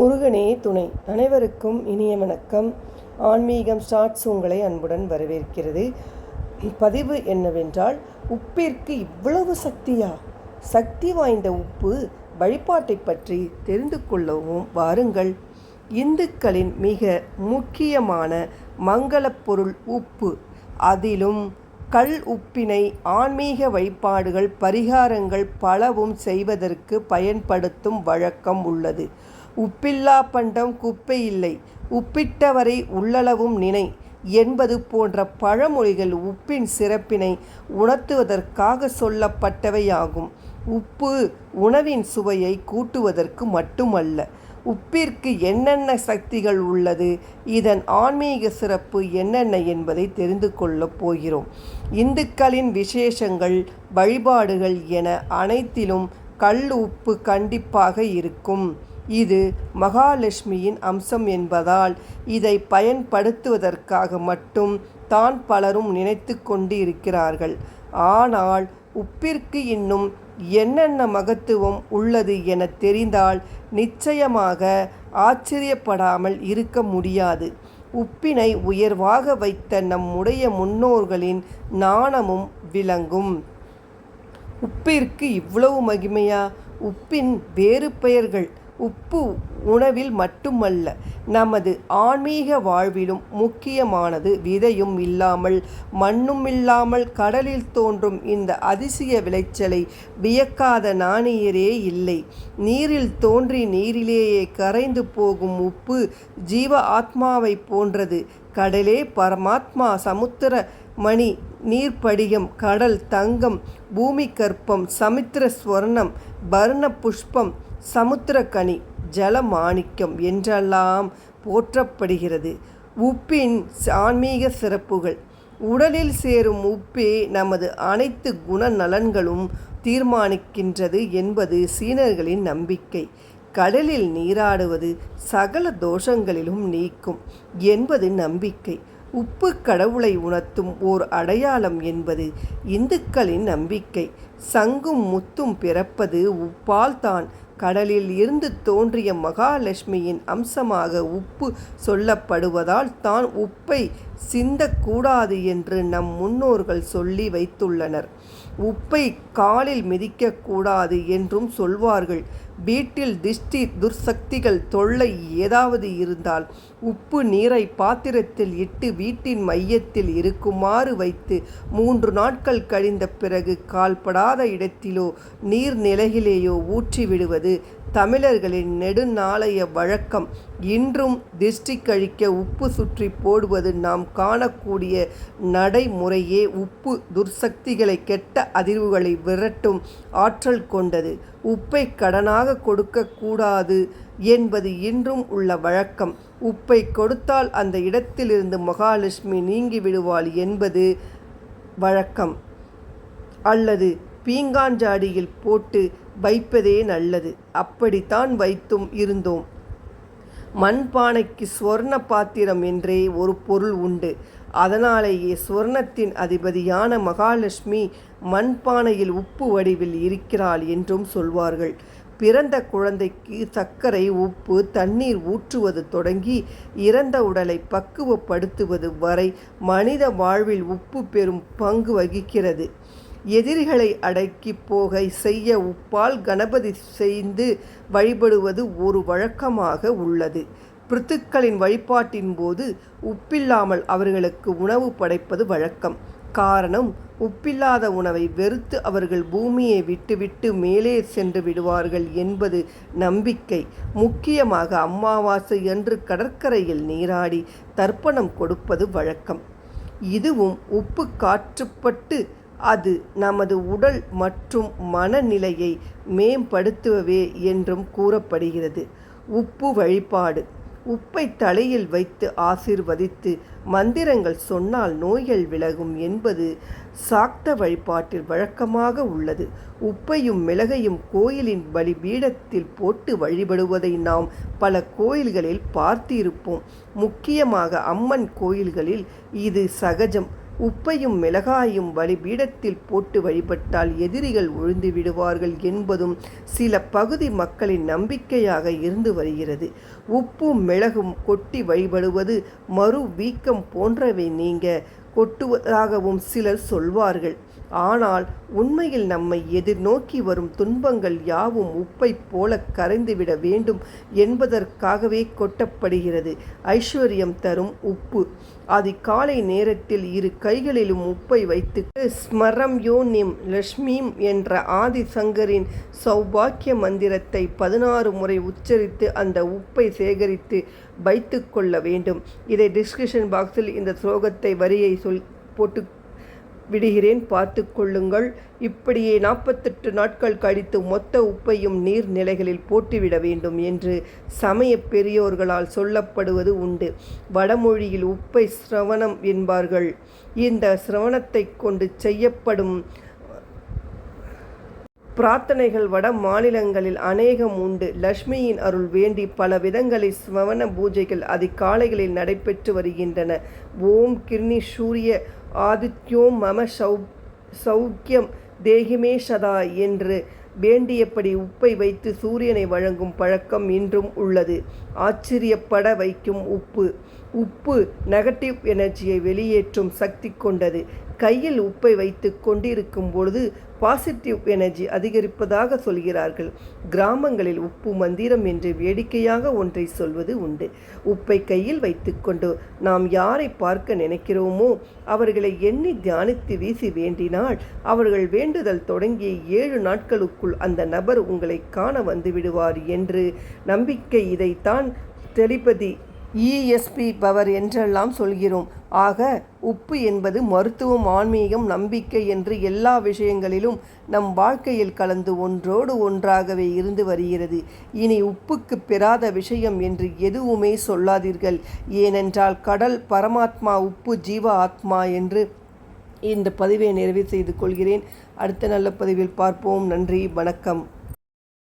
முருகனே துணை. அனைவருக்கும் இனிய வணக்கம். ஆன்மீகம் ஸ்டார்ட்ஸ் உங்களை அன்புடன் வரவேற்கிறது. பதிவு என்னவென்றால் உப்பிற்கு இவ்வளவு சக்தியா? சக்தி வாய்ந்த உப்பு வழிபாட்டை பற்றி தெரிந்து கொள்ளவும் வாருங்கள். இந்துக்களின் மிக முக்கியமான மங்களப் பொருள் உப்பு. அதிலும் கல் உப்பினை ஆன்மீக வழிபாடுகள் பரிகாரங்கள் பலவும் செய்வதற்கு பயன்படுத்தும் வழக்கம் உள்ளது. உப்பில்லா பண்டம் குப்பை இல்லை. உப்பிட்டவரை உள்ளளவும் நினை. என்பது போன்ற பழமொழிகள் உப்பின் சிறப்பினை உணர்த்துவதற்காக சொல்லப்பட்டவையாகும். உப்பு உணவின் சுவையை கூட்டுவதற்கு மட்டுமல்ல உப்பிற்கு என்னென்ன சக்திகள் உள்ளது இதன் ஆன்மீக சிறப்பு என்னென்ன என்பதை தெரிந்து கொள்ளப் போகிறோம். இந்துக்களின் விசேஷங்கள் வழிபாடுகள் என அனைத்திலும் கல் உப்பு கண்டிப்பாக இருக்கும். இது மகாலட்சுமியின் அம்சம் என்பதால் இதை பயன்படுத்துவதற்காக மட்டும் தான் பலரும் நினைத்து கொண்டு இருக்கிறார்கள் ஆனால் உப்பிற்கு இன்னும் என்னென்ன மகத்துவம் உள்ளது என தெரிந்தால் நிச்சயமாக ஆச்சரியப்படாமல் இருக்க முடியாது. உப்பினை உயர்வாக வைத்த நம்முடைய முன்னோர்களின் நாணமும் விளங்கும். உப்பிற்கு இவ்வளவு மகிமையா? உப்பின் வேறு பெயர்கள். உப்பு உணவில் மட்டுமல்ல நமது ஆன்மீக வாழ்விலும் முக்கியமானது விதையும் இல்லாமல் மண்ணும் இல்லாமல் கடலில் தோன்றும் இந்த அதிசய விளைச்சலை வியக்காத நாணயரே இல்லை. நீரில் தோன்றி நீரிலேயே கரைந்து போகும் உப்பு ஜீவ ஆத்மாவை போன்றது. கடலே பரமாத்மா சமுத்திர மணி நீர்ப்படிகம் கடல் தங்கம் பூமி கற்பம் சமுத்திர ஸ்வர்ணம் பர்ண புஷ்பம் சமுத்திரக்கனி ஜலமாணிக்கம் என்றெல்லாம் போற்றப்படுகிறது. உப்பின் ஆன்மீக சிறப்புகள். உடலில் சேரும் உப்பே நமது அனைத்து குணநலன்களும் தீர்மானிக்கின்றது என்பது சீனர்களின் நம்பிக்கை. கடலில் நீராடுவது சகல தோஷங்களிலும் நீக்கும் என்பது நம்பிக்கை. உப்பு கடவுளை உணர்த்தும் ஓர் அடையாளம் என்பது இந்துக்களின் நம்பிக்கை. சங்கும் முத்தும் பிறப்பது உப்பால் தான் கடலில் இருந்து தோன்றிய மகாலட்சுமியின் அம்சமாக உப்பு சொல்லப்படுவதால் தான் உப்பை சிந்தக்கூடாது என்று நம் முன்னோர்கள் சொல்லி வைத்துள்ளனர். உப்பை காலில் மிதிக்கக்கூடாது என்றும் சொல்வார்கள். வீட்டில் திஷ்டி துர்சக்திகள் தொல்லை ஏதாவது இருந்தால் உப்பு நீரை பாத்திரத்தில் இட்டு வீட்டின் மையத்தில் இருக்குமாறு வைத்து மூன்று நாட்கள் கழிந்த பிறகு கால்படாத இடத்திலோ நீர்நிலையிலேயோ ஊற்றி விடுவது தமிழர்களின் நெடுநாளைய வழக்கம். இன்றும் திஷ்டி கழிக்க உப்பு சுற்றி போடுவது நாம் காணக்கூடிய நடைமுறையே உப்பு துர்சக்திகளை கெட்ட அதிர்வுகளை விரட்டும் ஆற்றல் கொண்டது. உப்பை கடனாக கொடுக்கக்கூடாது என்பது இன்றும் உள்ள வழக்கம். உப்பை கொடுத்தால் அந்த இடத்திலிருந்து மகாலட்சுமி நீங்கி விடுவாள் என்பது வழக்கம். அல்லது பீங்காஞ்சாடியில் போட்டு வைப்பதே நல்லது. அப்படித்தான் வைத்தும் இருந்தோம். மண்பானைக்கு ஸ்வர்ண பாத்திரம் என்றே ஒரு பொருள் உண்டு. அதனாலேயே சுவர்ணத்தின் அதிபதியான மகாலட்சுமி மண்பானையில் உப்பு வடிவில் இருக்கிறாள் என்றும் சொல்வார்கள். பிறந்த குழந்தைக்கு சர்க்கரை உப்பு தண்ணீர் ஊற்றுவது தொடங்கி இறந்த உடலை பக்குவப்படுத்துவது வரை மனித வாழ்வில் உப்பு பெரும் பங்கு வகிக்கிறது. எதிரிகளை அடக்கி போக செய்ய உப்பால் கணபதி செய்து வழிபடுவது ஒரு வழக்கமாக உள்ளது. பிரித்துக்களின் வழிபாட்டின் போது உப்பில்லாமல் அவர்களுக்கு உணவு படைப்பது வழக்கம். காரணம் உப்பில்லாத உணவை வெறுத்து அவர்கள் பூமியை விட்டுவிட்டு மேலே சென்று விடுவார்கள் என்பது நம்பிக்கை. முக்கியமாக அம்மாவாசை என்று கடற்கரையில் நீராடி தர்ப்பணம் கொடுப்பது வழக்கம். இதுவும் உப்பு காற்றுப்பட்டு அது நமது உடல் மற்றும் மனநிலையை மேம்படுத்துவவே என்றும் கூறப்படுகிறது. உப்பு வழிபாடு. உப்பை தலையில் வைத்து ஆசிர்வதித்து மந்திரங்கள் சொன்னால் நோய்கள் விலகும் என்பது சாக்த வழிபாட்டில் வழக்கமாக உள்ளது. உப்பையும் மிளகையும் கோயிலின் பலிபீடத்தில் போட்டு வழிபடுவதை நாம் பல கோயில்களில் பார்த்திருப்போம். முக்கியமாக அம்மன் கோயில்களில் இது சகஜம். உப்பையும் மிளகாயும் பலிபீடத்தில் போட்டு வழிபட்டால் எதிரிகள் ஒழிந்து விடுவார்கள் என்பதும் சில பகுதி மக்களின் நம்பிக்கையாக இருந்து வருகிறது. உப்பும் மிளகும் கொட்டி வழிபடுவது மறு வீக்கம் போன்றவை நீங்க கொட்டுவதாகவும் சிலர் சொல்வார்கள். ஆனால் உண்மையில் நம்மை எதிர்நோக்கி வரும் துன்பங்கள் யாவும் உப்பைப் போல கரைந்துவிட வேண்டும் என்பதற்காகவே கொட்டப்படுகிறது. ஐஸ்வர்யம் தரும் உப்பு. அது காலை நேரத்தில் இரு கைகளிலும் உப்பை வைத்து ஸ்மரம் யோனிம் லக்ஷ்மீம் என்ற ஆதிசங்கரின் சௌபாக்கிய மந்திரத்தை பதினாறு முறை உச்சரித்து அந்த உப்பை சேகரித்து வைத்து கொள்ள வேண்டும். இதை டிஸ்கிரிப்ஷன் பாக்ஸில் இந்த ஸ்லோகத்தை வரியை சொல் போட்டு விடுகிறேன் பார்த்து கொள்ளுங்கள். இப்படியே நாற்பத்தெட்டு நாட்கள் கழித்து மொத்த உப்பையும் நீர்நிலைகளில் போட்டுவிட வேண்டும் என்று சமய பெரியோர்களால் சொல்லப்படுவது உண்டு. வடமொழியில் உப்பை சிரவணம் என்பார்கள். இந்த சிரவணத்தை கொண்டு செய்யப்படும் பிரார்த்தனைகள் வட மாநிலங்களில் அநேகம் உண்டு. லக்ஷ்மியின் அருள் வேண்டி பல விதங்களில் ஸ்மவன பூஜைகள் அதிகாலைகளில் நடைபெற்று வருகின்றன. ஓம் கிர்னி சூரிய ஆதித்யோ மம சௌ சௌக்கியம் தேகிமே சதா என்று வேண்டியபடி உப்பை வைத்து சூரியனை வழங்கும் பழக்கம் இன்றும் உள்ளது. ஆச்சரியப்பட வைக்கும் உப்பு. உப்பு நெகட்டிவ் எனர்ஜியை வெளியேற்றும் சக்தி கொண்டது. கையில் உப்பை வைத்து கொண்டிருக்கும் பொழுது பாசிட்டிவ் எனர்ஜி அதிகரிப்பதாக சொல்கிறார்கள். கிராமங்களில் உப்பு மந்திரம் என்று வேடிக்கையாக ஒன்றை சொல்வது உண்டு. உப்பை கையில் வைத்துக்கொண்டு நாம் யாரை பார்க்க நினைக்கிறோமோ அவர்களை எண்ணி தியானித்து வீசி வேண்டினால் அவர்கள் வேண்டுதல் தொடங்கிய ஏழு நாட்களுக்குள் அந்த நபர் உங்களை காண வந்து விடுவார் என்று நம்பிக்கை இதைத்தான் தெளிப்பதி இஎஸ்பி பவர் என்றெல்லாம் சொல்கிறோம். ஆக உப்பு என்பது மருத்துவம் ஆன்மீகம் நம்பிக்கை என்று எல்லா விஷயங்களிலும் நம் வாழ்க்கையில் கலந்து ஒன்றோடு ஒன்றாகவே இருந்து வருகிறது. இனி உப்புக்கு பெறாத விஷயம் என்று எதுவுமே சொல்லாதீர்கள். ஏனென்றால் கடல் பரமாத்மா உப்பு ஜீவ ஆத்மா என்று இந்த பதிவை நிறைவு செய்து கொள்கிறேன். அடுத்த நல்ல பதிவில் பார்ப்போம். நன்றி வணக்கம்.